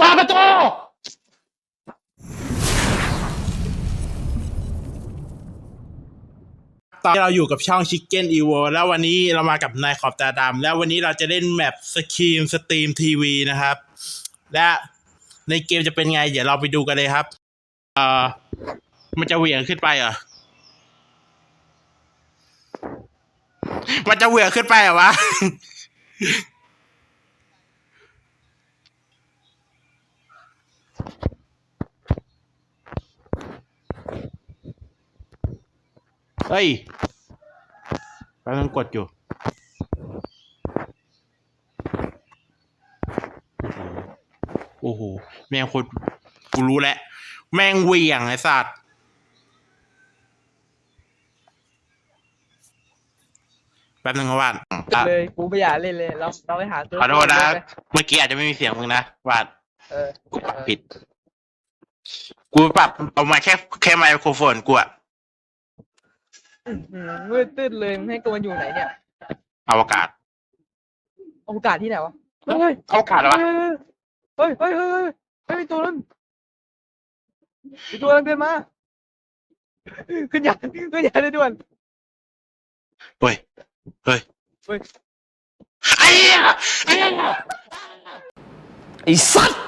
ปิดประตูตอนเราอยู่กับช่อง Chicken e v o แล้ววันนี้เรามากับนายขอบตาดำแล้ววันนี้เราจะเล่นแมปสครีมสตรีมทีวีนะครับ และในเกมจะเป็นไง เดี๋ยวเราไปดูกันเลยครับ เอ่อ มันจะเหวี่ยงขึ้นไปเหรอ มันจะเหวี่ยงขึ้นไปเหรอวะ เฮ้ยแป๊บนึงกดอยู่โอ้โห แม่งคนกูรู้แล้ว แม่งเหวี่ยงไอ้สัตว์แป๊บนึงครับว่านอะเลยกูไม่อยากเล่นเลย เราเราไปหาซื้ขอโทษนะ เมื่อกี้อาจจะไม่มีเสียงมึงนะวาด เออกูปรับผิด กูปรับเอามาแค่แค่ไมโครโฟนกูอะอื้อหือมืดตื้นเลยมึงให้กูมันอยู่ไหนเนี่ยอวกาศโอกาสที่ไหนวะเฮ้ยอวกาศเหรอวะเฮ้ยเฮ้ยเฮ้ยเฮ้ยเฮ้ยมีตัวนั้นมีตัวนั้นเดินมาขึ้นยานขึ้นยานเลยด่วน เฮ้ยเฮ้ยเฮ้ย ไอ้เหี้ยไอ้เหี้ย ไอ้สัตว์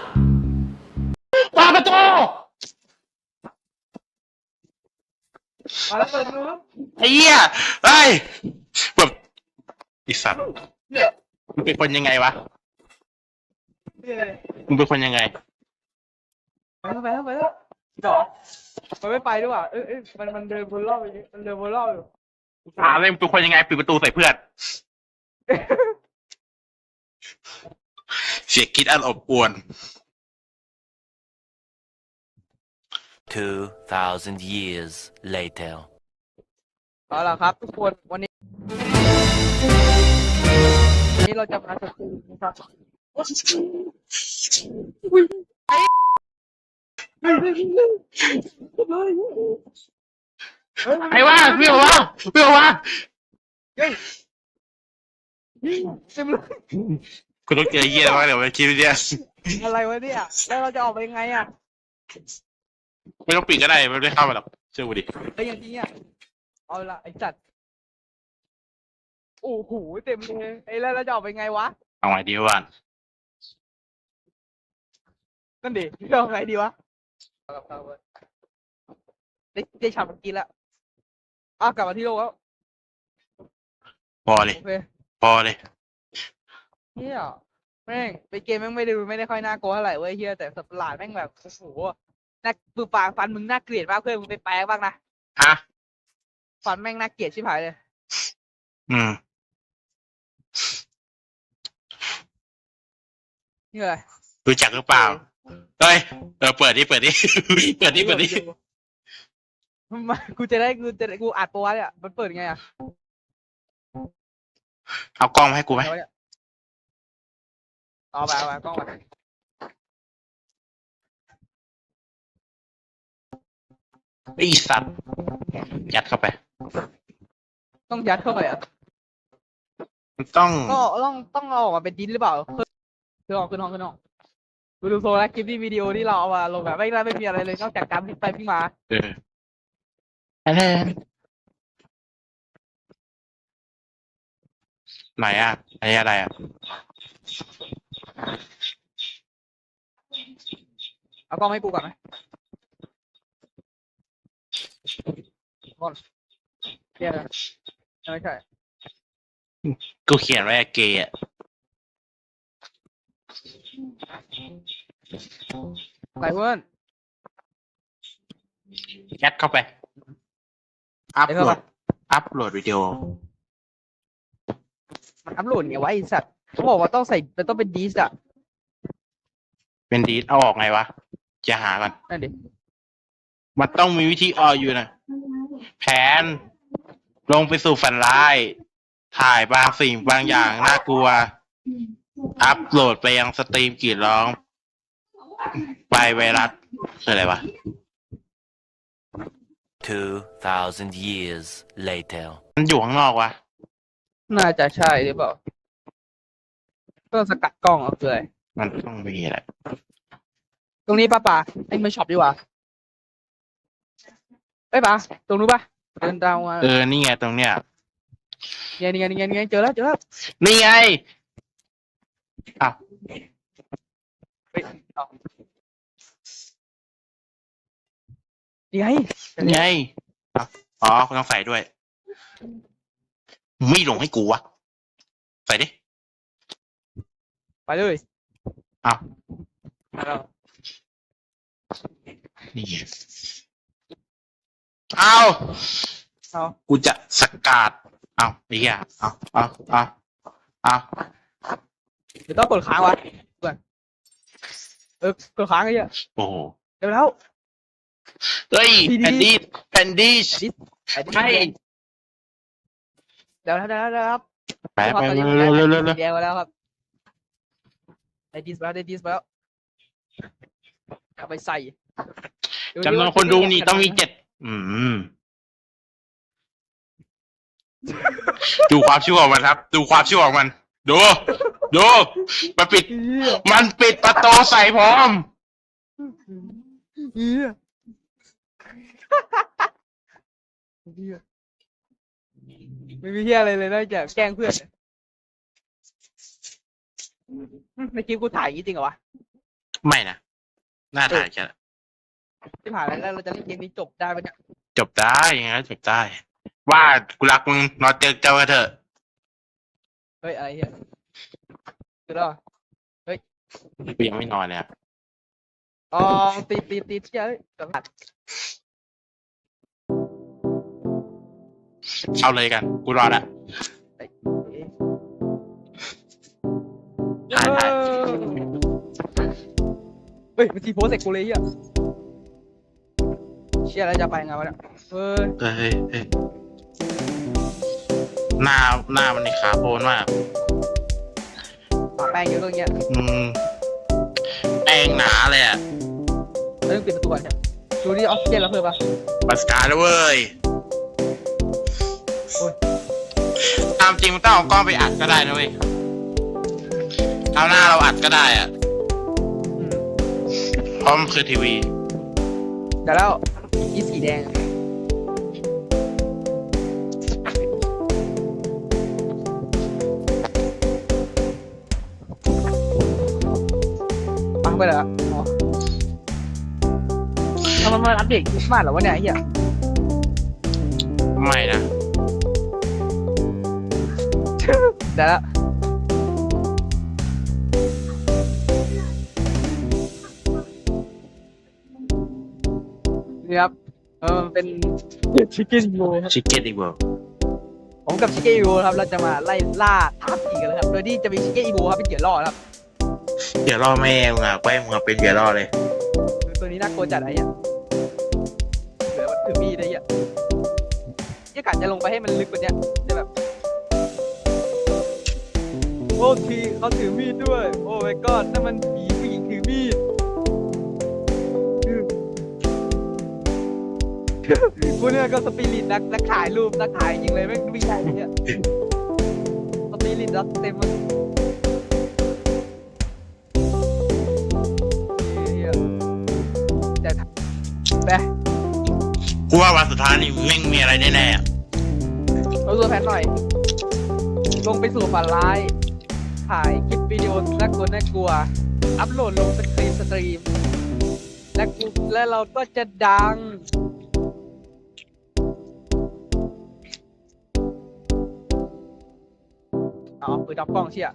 เปิดประตูมาแล้วเปิดดูแล้วไอ้เหี้ยเฮ้ยแบบไอ้สัตว์มึงเป็นคนยังไงวะนี่เลยมึงเป็นคนยังไง ไปแล้วไปแล้วไปแล้วจอดมันไม่ไปด้วยว่ะเอ้ยเอ้ยมันมันเดินวนรอบอยู่มันเดินวนรอบอยู่ ถามเลยมึงเป็นคนยังไงปิดประตูใส่เพื่อน เสียงคิดอันอบอวน 2,000 years later. เอาล่ะครับทุกคนวันนี้วันนี้เราจะมาสตรีมนะครับอุ้ยไอ้เฮ้ยเฮ้ยเฮ้ยเฮ้ยเฮ้ยไอ้ว่าเปรี้ยวว่าเปรี้ยวว่าเฮ้ยเต็มเลยกูต้องเจอเยี่ยมากเดี๋ยวไปคิดเนี่ยอะไรวะเนี่ยแล้วเราจะออกไปยังไงอะ ไม่ต้องปิดก็ได้ไม่ได้เข้ามาหรอกเชื่อกูดิไอ้ยอย่างนี้อะเอาละไอ้จัดโอ้โหเต็มเลยไอ้แล้วเราจะออกไปยังไงวะเอาไงดีวะนั่นดิจะเอาไงดีวะได้ได้ฉากเมื่อกี้แล้วอ้าวกลับมาที่โลกแล้วพอเลยโอเคพอเลยเฮียแม่งไปเกมแม่งไม่ได้ไม่ได้ค่อยน่ากลัวเท่าไหร่เว้ยเฮียแต่สัตว์ประหลาดแม่งแบบโอ้โห น่าปืนปากฟันมึงน่าเกลียดมากเพื่อนมึงไปแปลงบ้างนะฮะฟันแม่งน่าเกลียดชิบหายเลย อืมนี่อะไรรู้จักหรือเปล่าเฮ้ยเออเปิดดิเปิดดิ เปิดดิเปิดดิมากูจะได้กูจะได้กูอัดตัวเนี่ยมันเปิดไงอะเอากล้องมาให้กูไหมเอาไว้เนี่ยเอาไปเอาไปกล้องไป ไอ้สัตว์ยัดเข้าไป ต้องยัดเข้าไปอะมันต้องก็ต้องต้องเอาออกมาเป็นดินหรือเปล่าขึ้นห้องขึ้นห้องขึ้นห้องดูดูโซแล้วคลิปที่วิดีโอที่เราเอามาลงแบบไม่ได้ไม่มีอะไรเลยนอกจากการพลิกไปพลิกมา เอออะไรไหนอะอันนี้อะไรอะเอากล้องให้กูก่อนไหม ก่อนเดี๋ยวนะไม่ใช่กูเขียนไว้อะเกย์อะอะไรเพื่อนยัดเข้าไป อัพเดี๋ยวโหลเข้าดไปอัพโหลดวิดีโอ มันอัพโหลดไงวะไอสัตว์เขาบอกว่าต้องใส่มันต้องเป็นดีสอะเป็นดีดเอาออกไงวะ จะหาก่อนนั่นดิ มันต้องมีวิธีออกอยู่นะแผน ลงไปสู่ฝันร้าย ถ่ายบางสิ่งบางอย่างน่ากลัว อัพโหลดไปยังสตรีมกรีดร้อง ไปไวรัสคืออะไรวะ 2,000 years later. มันอยู่ข้างนอกวะ น่าจะใช่หรือเปล่าต้องสกัดกล้องเอาคืออะไรมันต้องมีแหละ ตรงนี้ป้าป่าไอ้มันช็อปดีกว่า ไปป่าตรงนู้นป่ะเดินตามมาเออ นี่ไงตรงเนี้ย เนี่ยนี่ไงนี่ไงนี่ไงเจอแล้วเจอแล้วนี่ไงอ้าวเฮ้ยเอานี่ไงนี่ไงอ้าวอ๋อคุณต้องใส่ด้วยมึงไม่หลงให้กูวะ ใส่ดิ ไปเลยอ้าวมาแล้วนี่ไง เอาเอากูจะสกัดเอาไอ้เหี้ยเอาเอาเอาเอาเดี๋ยวต้องกดค้างวะก่อนเออกดค้างไอ้เหี้ยโอ้โหเดี๋ยวแล้วเฮ้ยดีๆแผ่นดิสแผ่นดิสไอ้นี่ใช่เดี๋ยวแล้วเดี๋ยวแล้วเดี๋ยวแล้วครับไปไปตอนนี้เร็วเร็วเร็วเร็วแดงมาแล้วครับได้ดิสมาแล้วได้ดิสมาแล้วเอาไปใส่เดี๋ยวจำนวนคนดูนี่ต้องมีเจ็ด อืม ดูความชั่วของมันครับ ดูความชั่วของมัน ดู ดูมันปิดเหี้ยมันปิดประตูใส่พร้อมเหี้ยเหี้ยไม่มีเหี้ยอะไรเลยนอกจากแกล้งเพื่อนอืมในคลิปกูถ่ายอย่างนี้จริงเหรอวะ ไม่นะน่าถ่ายแค่ ที่ผ่านแล้วเราจะเล่นเกมนี้จบได้ปะเนี่ยจบได้ยังไงก็จบได้ ว่ากูรักมึงนอนเจอเจ้ากันเถอะ เฮ้ยอะไรเหี้ยคือแล้วเหรอกูยังไม่นอนเลยอะอ๋อตีตีตีเชี่ยเอ้ยกลับมาเอาเลยกัน กูรอละเอ๊ะถ่ายถ่าย เฮ้ยมันทีโพสเสร็จกูเลยเหี้ยเชี่ยแล้วจะไปไงวะเนี่ยเฮ้ยเฮ้ยเฮ้ยหน้าหน้ามันในขาโพนมากปาแป้งเยอะก็อย่างเงี้ยอืมแป้งหนาเลยอะแล้วต้องปิดประตูก่อนเนี่ยดูนี่ออกซิเจนแล้วเพิ่มปะปัสกาแล้วเว้ยตามจริงมันต้องเอากล้องไปอัดก็ได้นะเว้ยเอาหน้าเราอัดก็ได้อะอืมเพราะมันคือทีวีแต่แล้ว อีสีแดงอะฟังไปเหรออ๋อทำไมมันอัปเดตคริสต์มาสเหรอวะเนี่ยไอ้เหี้ยไม่นะแต่ละ เออมันเป็นชิคเก้นโยครับชิคเก้นอีกเวิร์ผมกับชิคเก้นโยครับเราจะมาไล่ล่าท้าผีกันเลยครับ โดยที่จะมีชิคเก้นโยครับเป็นเหยื่อล่อครับเดี๋ยวรอแม่มึงอะแป้งมึงอะเป็นเดี๋ยวรอเลยตัวนี้น่ากลัวจัดไอ้เหี้ยเหลือมันถือมีดไอ้เหี้ยยี่กะจะลงไปให้มันลึกกว่าเนี้ยจะแบบโอ้ทีเขาถือมีดด้วย โอ้ my god นั่นมันผีผู้หญิงถือมีด กูเนี่ยก็สปิริตนักนักถ่ายรูปนักถ่ายจริงเลยไม่งวิ่งได้เนี่ยสปิริตรักเต็มมันเหี้ยแต่ไปกูว่าวันสุดท้ายนี่แม่งมีอะไรแน่ๆอะเราตัวแผนหน่อย ลงไปสู่ฝันร้าย ถ่ายคลิปวิดีโอน่ากลัวน่ากลัว อัพโหลดลงสตรีมสตรีม และกูและเราก็จะดัง เอาปืนดับกล้องเชี่ย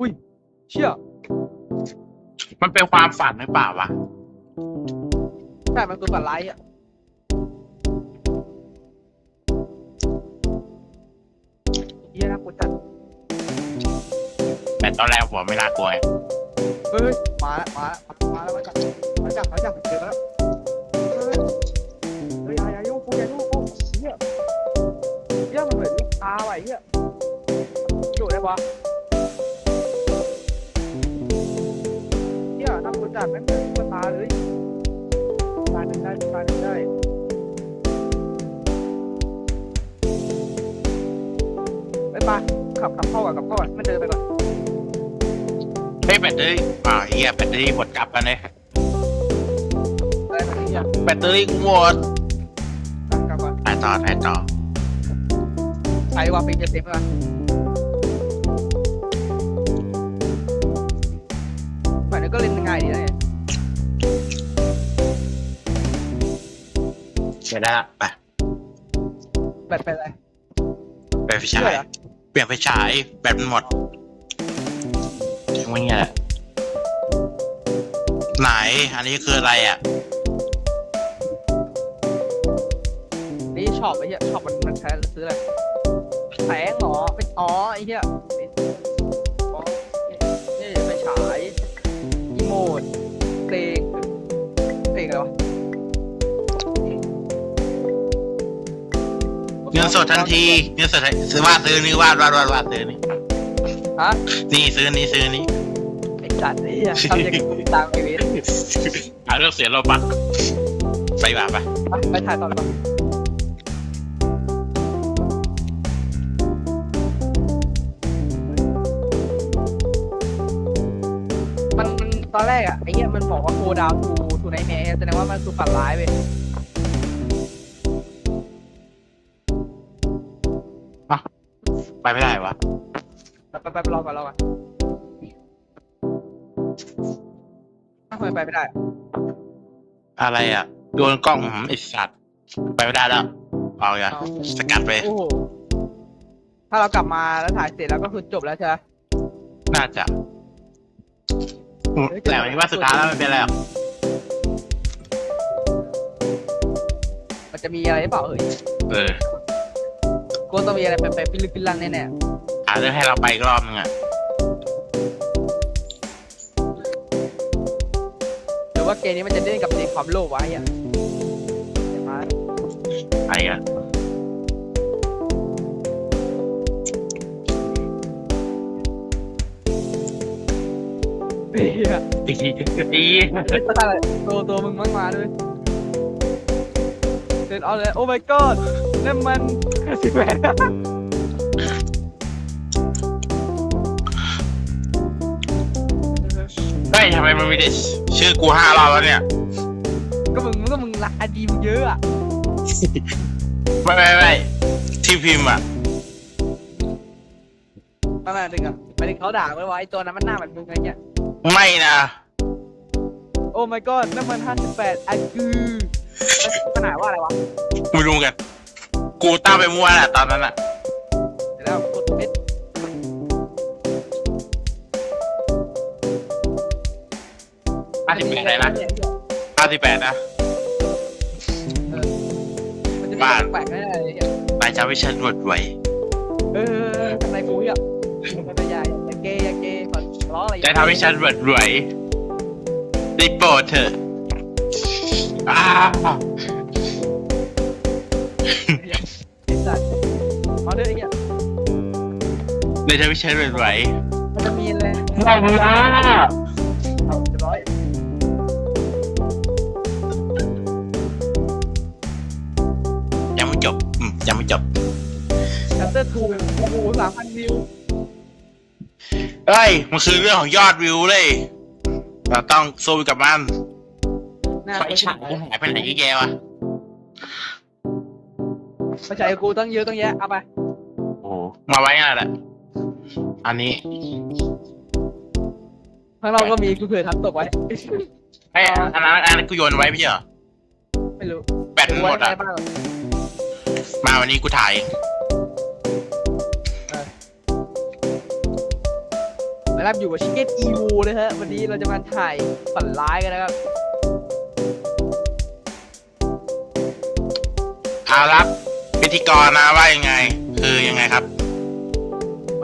อุ้ยเชี่ยมันเป็นความฝันหรือเปล่าวะใช่มันคือฝันร้ายอะเฮียนะกูจัดแต่ตอนแรกผมไม่น่ากลัวไงเฮ้ยมาแล้วมาแล้วมาแล้วมาจับมาจับมาจับเจอแล้ว อยู่ได้ปะเฮียทำกูจัดแม่งเหมือนลูกตาเลยตาหนึ่งได้ตาหนึ่งได้ไปปะขับขับเข้าก่อนขับเข้าก่อนไม่เดินไปก่อนฮ้ยแบตเตอรี่อ่าเฮียแบตเตอรี่หมดกลับกันเลยอะไรแบบนี้อะแบตเตอรี่กูหมดกลับก่อนถ่ายต่อถ่ายต่อใช้ว่าฟิล์มจะเต็มแล้ว เสร็จแล้วไปแบตเป็นอะไรไปไฟฉาเชื่อยเหรอเปลี่ยนไฟฉายแบตมันหมดทิ้งไว้เงี้ยแหละไหน อันนี้คืออะไรอะ นี่ช็อปไอ้เหี้ยช็อปมันมันใช้ซื้ออะไรแสงเหรอเป็นอ๋อไอ้เหี้ย งินสดทันทีเงินสดทันซื้อวาดซื้อนี่วาดวาดวาดวาดซื้อนี่ฮะนี่ซื้อนี้ซื้อนี้ไอ้สัตว์ไอ้เหี้ยทำอย่างนี้ตามไอ้เวทหาเรื่องเสียเราบักไปบ้าปะไปไปถ่ายต่อเลยปะมันมันตอนแรกอะไอ้เหี้ยมันบอกว่าโคดาวทูทูไนแมร์แสดงว่ามันคือฝันร้ายเว้ย ไปไม่ได้วะไปไปไปไปรอก่อนรอก่อนทำไมไปไม่ได้ อะไรอะ โดนกล้องหืมไอสัตว์ ไปไม่ได้แล้ว เอาอย่าเอา สกัดไป โอ้โหถ้าเรากลับมาแล้วถ่ายเสร็จแล้วก็คือจบแล้วใช่ไหม น่าจะแต่วันนี้ว่าสุดท้ายแล้วไม่เป็นไรหรอกมันจะมีอะไรหรือเปล่าเอ่ย เออ กูว่าต้องมีอะไรไปไปพิลึกพิลั่นแน่หาเรื่องให้เราไปอีกรอบนึงอะๆหรือว่าเกมนี้มันจะเล่นกับเด็กความโลภวะไอ้เหี้ยเดี๋ยวมาไปอะเฮียอีอีตัวตัวมึงมั่งมาด้วยเดินเอาเลยโอ้ my god นั่นมัน สิบแปดเฮ้ยทำไมมันมีแต่ชื่อกูห้ารอบแล้วเนี่ย ก็มึงก็มึงรักอดีมเยอะอะไม่ไม่ไม่ที่พิมพ์อะ มามาดึงอะไปดึงเขาด่าไว้ว่าไอ้ตัวนั้นมันหน้าเหมือนมึงไงเนี่ยไม่นะ โอ้ my god นั่นมันห้าสิบแปดอากูขนาดว่าอะไรวะ ไม่รู้เหมือนกัน กูตั้งไปมั่วแหละตอนนั้นอะเดี๋ยวแล้วกดเม็ดห้าสิบแปดเลยนะห้าสิบแปดนะมันจะมีบ้านแปลกๆแน่ๆเลยเนี่ยนายจะวิชันหมดไว้เออทำไรกูอะไม่เป็นไรอย่าอย่าเกย์อย่าเกย์ขอร้องอะไรจะทำให้ฉันหมดไว้ได้โปรดเถอะอ้าว ได้ทำให้ฉันหมดไว้มันจะมีอะไรไม่ละเอาเรียบร้อยยังไม่จบอืมยังไม่จบชัตเตอร์ทูโอ้โหสามพันวิวเฮ้ยมันคือเรื่องของยอดวิวเลยเราต้องสู้กับมันน่าไฟไปฉายกูหายไปไหนกี่แกวะไปใช้กูต้องเยอะต้องแยะเอาไปโอ้มาไว้งั้นแหละ อันนี้ข้างนอกก็มีกูเผื่อทำตกไว้ ไอ้ยอันนั้นอันนั้นกูโยนไว้ไม่ใช่เหรอไม่รู้แบตมันหมดอะ ไว้บ้างมาวันนี้กูถ่ายเองนะครับอยู่กับชิคเก้นอีวูนะฮะ วันนี้เราจะมาถ่ายฝันร้ายกันนะครับเอารับพิธีกรนะว่ายังไง คือยังไงครับวั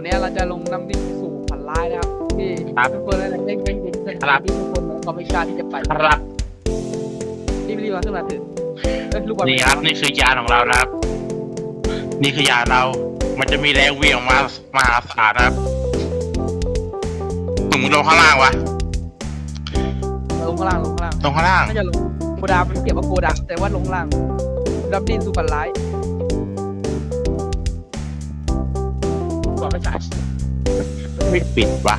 นนี้เราจะลงน้ำดิ่งสู่ฝันร้ายนะครับที่ครับทุกคนอะไรเล่นเล่นเล่นเล่นครับ ที่ทุกคนเขาไม่กล้าที่จะไปครับรีบรีบมาขึ้นมาเถอะเอ้ยลูกบอลนี่ครับนี่คือยานของเรานะครับ นี่คือยานเรา มันจะมีแรงเหวี่ยงมามหาศาลนะครับถึงมึงลงข้างล่างวะลงข้างล่างลงข้างล่างลงข้างล่าง น่าจะลงโกดามันเก็บว่าโกดาแต่ว่าลงล่างดับดินสู่ฝันร้าย ไม่ปิดวะ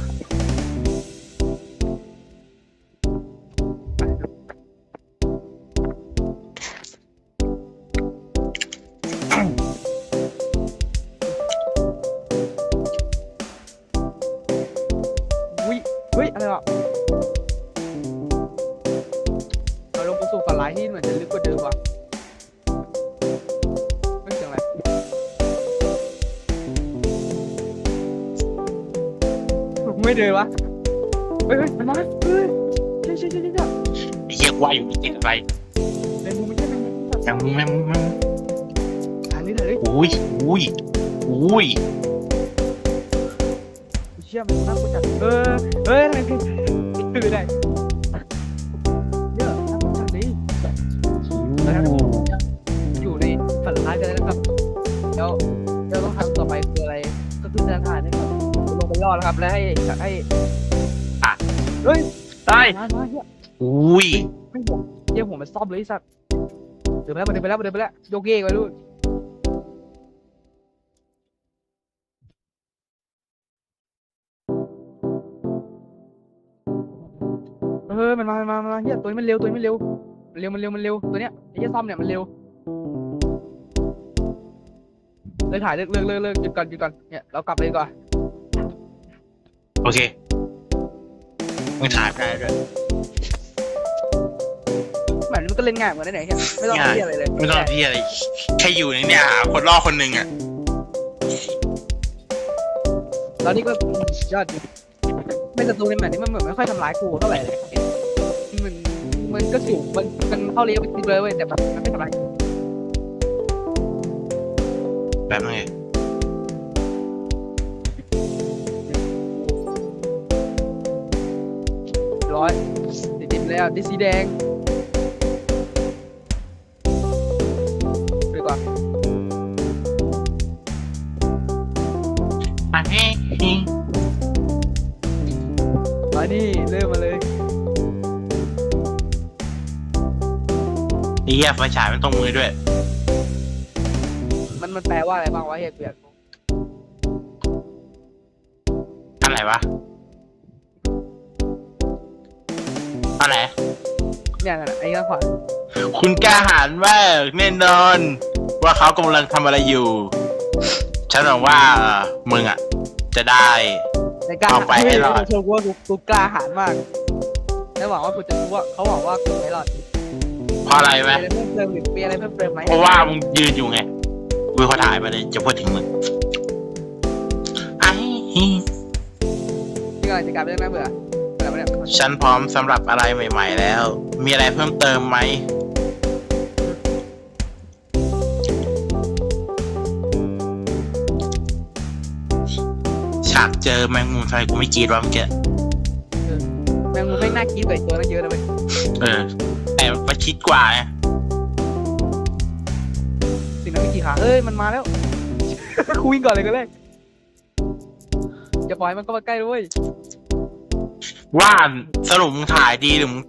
อุ้ยเฮ้ย อะไรวะเราลงไปสู่ฝันร้ายที่เหมือนจะลึกกว่าเดิมว่ะ เดินวะเฮ้ยเฮ้ยมันมาเฮ้ยใช่ใช่ใช่ใช่ไอ้เหี้ยว่าอยู่ติดอะไรแมงมุมไม่ใช่แมงมุมแมงมุมแมงมุมแมงมุมทางนี้เลยอุ้ยอุ้ยอุ้ยเชี่ยมันน่ากลัวจัดเออเฮ้ยทำไรกันคือได้ แล้วให้ให้อะเฮ้ยตายมามาเฮียอุ้ยไม่บอกเฮียผมมันซ่อมเลยไอ้สัตว์เดินไปแล้วเดินไปแล้วเดินไปแล้วโยกเยกไปดูนเออมันมามันมามันมาเฮียตัวนี้มันเร็วตัวนี้มันเร็วมันเร็วมันเร็วมันเร็วตัวเนี้ยไอ้เฮียซ่อมเนี่ยมันเร็วเลยถ่ายเลิกเลิกเลิกเลิกหยุดก่อนหยุดก่อนเนี่ยเรากลับเลยดีกว่อน โอเคมึงถ่ายไป ได้ด้วยแบบนี้มันก็เล่นง่ายเหมือนกันนะเนี่ยเฮียไม่ต้องง่ายเฮียอะไรเลยไม่ต้องที่อะไรแค่อยู่ในเนี่ยหาคนล่อคนหนึ่งอะตอนนี้ก็ยอดจริงไม่ศัตรูในแบบนี้มันเหมือนไม่ค่อยทำร้ายกูเท่าไหร่เลยมันมันก็สูงมันมันเข้าเลี้ยวไปจริงเลยเว้ยแต่แบบมันไม่ทำร้ายแบบนั้นไง ร้อยติดติดแล้วดิสีแดงดีกว่าอะเฮ้ยมานี่ เริ่มมาเลยไอ้เหี้ยไฟฉายมันตรงมือด้วย มันมันแปลว่าอะไรบ้างวะเฮียเกลียดอะไรวะ อะไร เนี่ยนั่นน่ะไอ้ข้างขวาคุณกล้าหาญมากแน่นอน ว่าเขากำลังทำอะไรอยู่ ฉันหวังว่าเอ่อมึงอะ จะได้ ในกล้าเอาไปให้รอด เชื่อกูว่ากูกูกล้าหาญมากแล้วหวังว่ากูจะรู้ว่าเขาหวังว่ากูไม่รอดเพราะอะไรไหมมีอะไรเพิ่มเติมหรือมีอะไรเพิ่มเติมไหมเพราะว่ามึงยืนอยู่ไงกูเขาถ่ายมาเลยจะพูดถึงมึงไอ้นี่กำลังจะกลายเป็นเรื่องน่าเบื่อ อะไรวะเนี่ยฉันพร้อมสำหรับอะไรใหม่ ๆ แล้ว มีอะไรเพิ่มเติมไหม ฉากเจอแมงมุมไฟกูไม่กรีดว่าเมื่อกี้แมงมุมไม่งน่าคิดกว่าไอ้ตัวนั้นเยอะนะเว้ยเออ แต่ประชิดกว่าไงสิ่งนั้นมีกี่ขาเอ้ยมันมาแล้วคุยงก่อนเลยก็เลยอย่าปล่อยมันก็มาใกล้ด้วย ว่าสรุปมึงถ่ายดีหรือมึง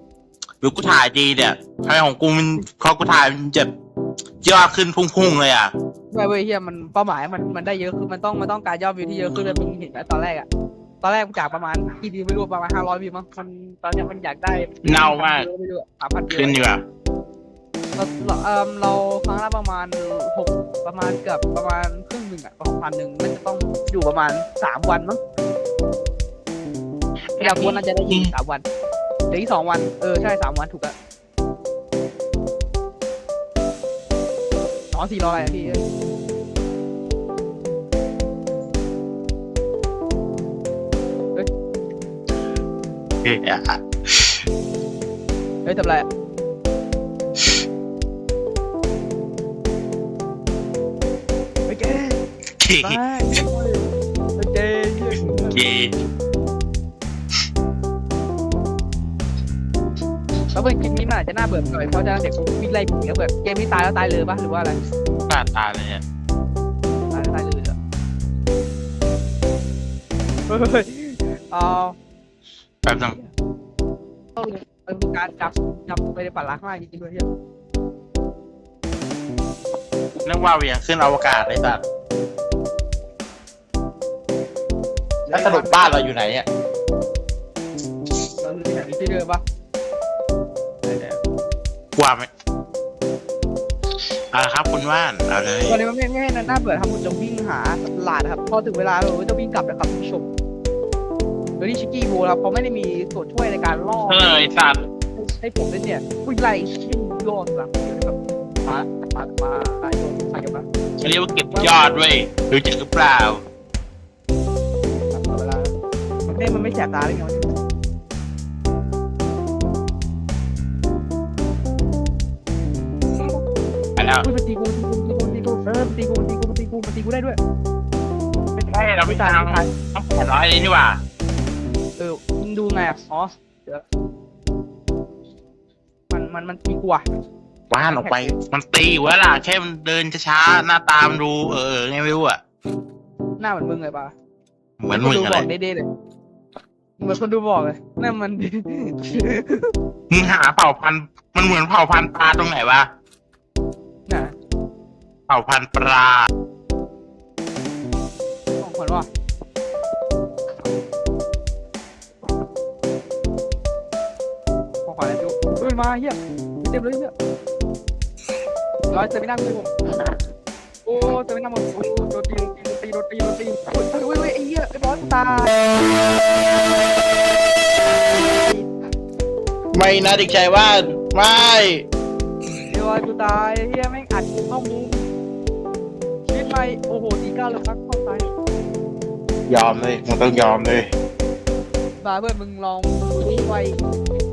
หรือกูถ่ายดีเนี่ยทำไมของกูมันพอกูถ่ายมันจะยอดขึ้นพุ่งๆเลยอะไม่เว้ยเฮียมันเป้าหมายมันมันได้เยอะคือมันต้องมันต้องการยอดวิวที่เยอะขึ้นเลยมึงเห็นไหมตอนแรกอะตอนแรกมันจากประมาณกี่วิวไม่รู้ประมาณห้าร้อยวิวมั้งมันตอนเนี้ยมันอยากได้เน่ามากไม่รู้สามพันวิวขึ้นดีกว่าเราเราเออเราครั้งละประมาณหกประมาณเกือบประมาณครึ่งหนึ่งอะประมาณหนึ่งมันจะต้องอยู่ประมาณสามวันมั้ง อยากวนน่าจะได้ยินสามวันเดี๋ยวอีกสองวันเออใช่สามวันถูกแล้วน้องสี่รออะไรอะพี่เฮ้ยอะเฮ้ยทำไรอะไปแกเฮ้ยไปไปแกเหี้ย แล้วเป็นเกมนี้มันอาจจะน่าเบื่อหน่อยเพราะฉะนั้นเด็กวิ่งไล่ผีแล้วเบื่อเกมนี้ตายแล้วตายเลยปะหรือว่าอะไรหน้าตาเลยเนี่ยตายแล้วตายเลยเหรอเฮ้ยเอาแป๊บนึงเอาเลยเป็นการจับจับไปในฝันร้ายข้างล่างจริงๆเลยเฮียนึกว่าเวียงขึ้นอวกาศเลยสัตว์แล้วสรุปบ้านเราอยู่ไหนอะเราอยู่ที่ไหนมีที่เดิมปะ กว่าไหมเอาละครับ คุณว่านเอาเลยตอนนี้มันไม่ไม่ให้น่าเบื่อทำคุณจะวิ่งหาตลาดนะครับพอถึงเวลาเราจะวิ่งกลับนะครับคุณผู้ชมโดยที่ชิคกี้โบเราเขาไม่ได้มีส่วนช่วยในการล่อเออไอสัตว์ให้ผมเล่นเนี่ยผู้ไล่ชิงโยนหลังแบบมามามาไล่โยนใส่กันมาเขาเรียกว่าเก็บยอดเว้ยรู้จักหรือเปล่าเวลามันไม่มันไม่แสบตาเลยไง วะไปแล้วมันตีกูตีกูตีกูตีกูเออตีกูตีกูตีกูมันตีกูได้ด้วยไม่ใช่เราไม่ตายทำไม่ตายต้องแปดร้อยเลยนี่หว่าเออมึงดูไงอะอ๋อเดี๋ยวมันมันมันตีกูอะว่านออกไป มันตีอยู่แล้วล่ะแค่มันเดินช้าๆหน้าตามันดูเออไงไม่รู้อะหน้าเหมือนมึงเลยปะเหมือนมึงดูอะบไรอกเด้ๆเลยเหมือนคนดูบอกเลยนั่นมันมึงหาเผ่าพันธุ์มันเหมือนเผ่าพันธุ์ปลาตรงไหนวะน่ะ เผ่าพันธุ์ปลา ของคนว่าของขวัญอะไรดูเฮ้ยมาเฮียเต็มเลยเฮียร้อยเซมินาคือผมโอ้เซมินาหมดโอ้โดนตีโดนตีโดนตีโดนตีโอ้ยเฮ้ยเฮ้ยไอ้เหี้ยไอ้บอสตายไม่นะเด็กชายว่านไม่เดี๋ยวไอ้กูตายไอ้เหี้ยแม่งอัดกูเข้ามุมชีวิต ไม่โอ้โหตีเก้าแล้วพักเข้าตายยอมเลยมึงต้องยอมเลยบาเพื่อนมึงลองดูที่ไว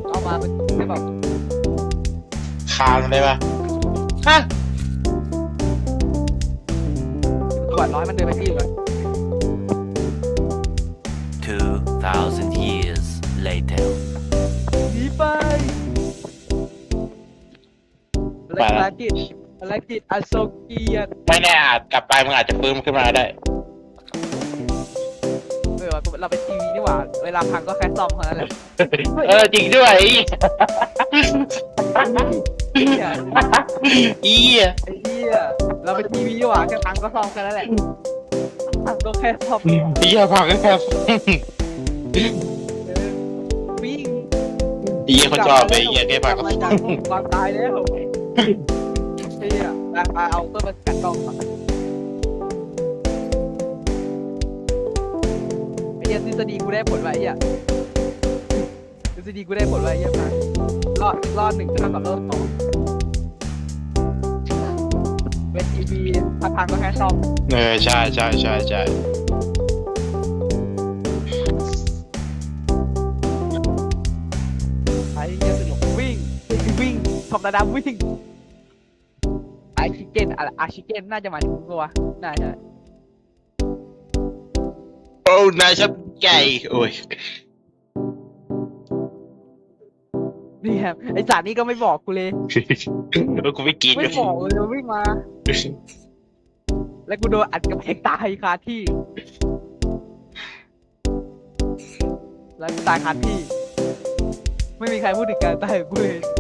เอามาเป็นแบบคางได้ปะฮะตรวจร้อยมันเดินไปที่เลย2,000 years later. หนีไปภารกิจภารกิจอโศกเกียรติไม่แน่อาจกลับไปมึงอาจจะปื้มขึ้นมาได้ เออเราเป็นทีวีนี่หว่า เวลาพังก็แค่ซ่อมเท่านั้นแหละเออจริงด้วยไอ้เหี้ยอีอะไอ้เหี้ยเราเป็นทีวีนี่หว่าแค่พังก็ซ่อมแค่นั้นแหละพังก็แค่ซ่อมอีอะพังก็แค่เออวิ่งอีอะคนชอบไปอีอะแค่พังก็กลับมาจากความตายแล้ว เฮียไปไปเอาเพื่อนมากัดกล้องก่อนไอ้เหี้ยทฤษฎีกูได้ผลไว้ไอ้เหี้ยทฤษฎีกูได้ผลไว้ไอ้เหี้ยมารอดรอดหนึ่งก็เท่ากับรอดสองเป็นทีวีพักพังก็แค่ซ่อมเออใช่ใช่ใช่ใช่ไอ้เหี้ยสนุกวิ่งวิ่งทอมระดับวิ่ง เก้นอะไรอาชิเก้นน่าจะหมายถึงกูวะน่าจะโอ้นายชอบไก่โอ้ยนี่ครับไอสารนี่ก็ไม่บอกกูเลยเออกูไม่กินไม่บอกเลยมันวิ่งมา แล้วกูโดนอัดกับเพกตายคาที่ แล้วกูตายคาที่ ไม่มีใครพูดถึงการตายของกูเลย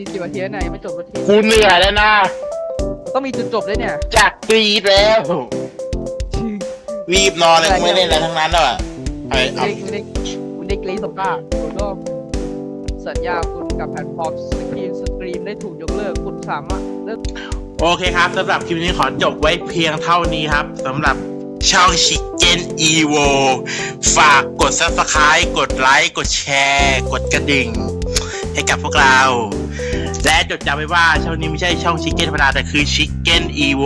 สี่สิบนาทีแล้วเนะยังไม่จบสักทีกูเหนื่อยแล้วนะมันต้องมีจุดจบด้วยเนี่ย จากกรีดแล้ว รีบนอนเลยกูไม่เล่นอะไรทั้งนั้นแล้วอะไอ้คุณเอาเด็กคุณเด็กคุณเด็กลีสก้าคุณก็สัญญาคุณกับแพลตฟอร์มสตรีมสตรีมได้ถูกยกเลิกคุณสามารถเลิกโอเคครับสำหรับคลิปนี้ขอจบไว้เพียงเท่านี้ครับสำหรับช่องชิคเก้นอีโวฝากกด subscribe กดไลค์ กดแชร์ กดกระดิ่ง ให้กับพวกเรา และจดจำไว้ว่าช่องนี้ไม่ใช่ช่องชิคเก้นธรรมดาแต่คือชิคเก้นอีโว